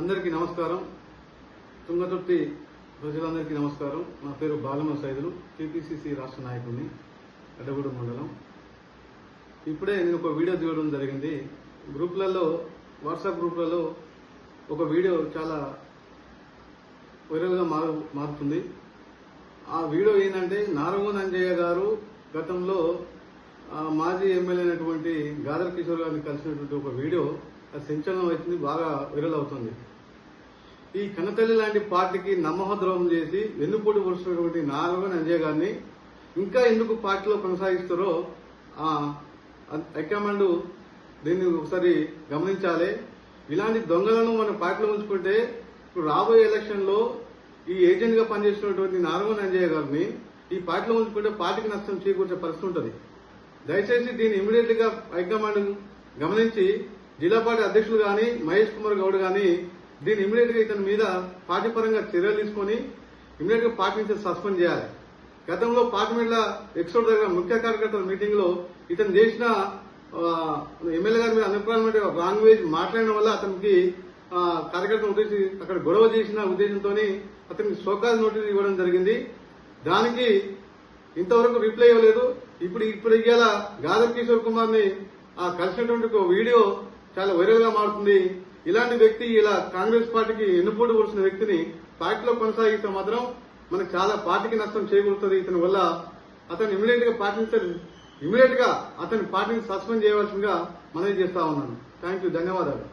అందరికీ నమస్కారం. తుంగతుర్తి ప్రజలందరికీ నమస్కారం. నా పేరు బాలమ సైదులు. టీపీసీసీ రాష్ట్ర నాయకుడిని అడ్డగూడు మండలం. ఇప్పుడే నేను ఒక వీడియో తీయడం జరిగింది. గ్రూప్లలో వాట్సాప్ గ్రూప్లలో ఒక వీడియో చాలా వైరల్గా మారు మారుతుంది. ఆ వీడియో ఏంటంటే నారగోన్ అంజయ్య గారు గతంలో మాజీ ఎమ్మెల్యే అయినటువంటి గాదర్ కిషోర్ గారిని కలిసినటువంటి ఒక వీడియో సంచలనం అవుతుంది బాగా వైరల్ అవుతుంది. ఈ కన్నతల్లి లాంటి పార్టీకి నమ్మహద్రోహం చేసి వెన్నుపోటు పొడుస్తున్నటువంటి నారగోన్ అంజయ్ గారిని ఇంకా ఎందుకు పార్టీలో కొనసాగిస్తారో హైకమాండ్ దీన్ని ఒకసారి గమనించాలి. ఇలాంటి దొంగలను మన పార్టీలో ఉంచుకుంటే ఇప్పుడు రాబోయే ఎలక్షన్లో ఈ ఏజెంట్గా పనిచేస్తున్నటువంటి నారగోన్ అంజయ్య గారిని ఈ పార్టీలో ఉంచుకుంటే పార్టీకి నష్టం చేకూర్చే పరిస్థితి ఉంటుంది. దయచేసి దీన్ని ఇమీడియట్గా హైకమాండ్ గమనించి జిల్లా పార్టీ అధ్యక్షులు గాని మహేష్ కుమార్ గౌడ్ గాని దీన్ని ఇమీడియట్గా ఇతని మీద పార్టీ పరంగా చర్యలు తీసుకొని ఇమీడియట్గా పార్టీ నుంచి సస్పెండ్ చేయాలి. గతంలో పార్లమెంట్ ఎక్సోడ్ దగ్గర ముఖ్య కార్యకర్తల మీటింగ్లో ఇతను చేసిన ఎమ్మెల్యే గారి మీద అభిప్రాయం లాంగ్వేజ్ మాట్లాడడం వల్ల అతనికి కార్యకర్తను ఉద్దేశించి అక్కడ గొడవ చేసిన ఉద్దేశంతో అతనికి సోకాజ్ నోటీస్ ఇవ్వడం జరిగింది. దానికి ఇంతవరకు రిప్లై ఇవ్వలేదు. ఇప్పుడు ఇప్పుడు ఇవాళ గాదర్ కిషోర్ కుమార్ని ఆ కలిసినటువంటి ఒక వీడియో చాలా వైరల్గా మారుతుంది. ఇలాంటి వ్యక్తి ఇలా కాంగ్రెస్ పార్టీకి ఎన్నుపోటు కూర్చున్న వ్యక్తిని పార్టీలో కొనసాగిస్తే మాత్రం మనకు చాలా పార్టీకి నష్టం చేకూరుతుంది. ఇతని వల్ల అతను ఇమీడియట్గా పార్టీ ఇమీడియట్గా అతని పార్టీని సస్పెండ్ చేయవలసిందిగా మనవి చేస్తా ఉన్నాను. థ్యాంక్ యూ ధన్యవాదాలు.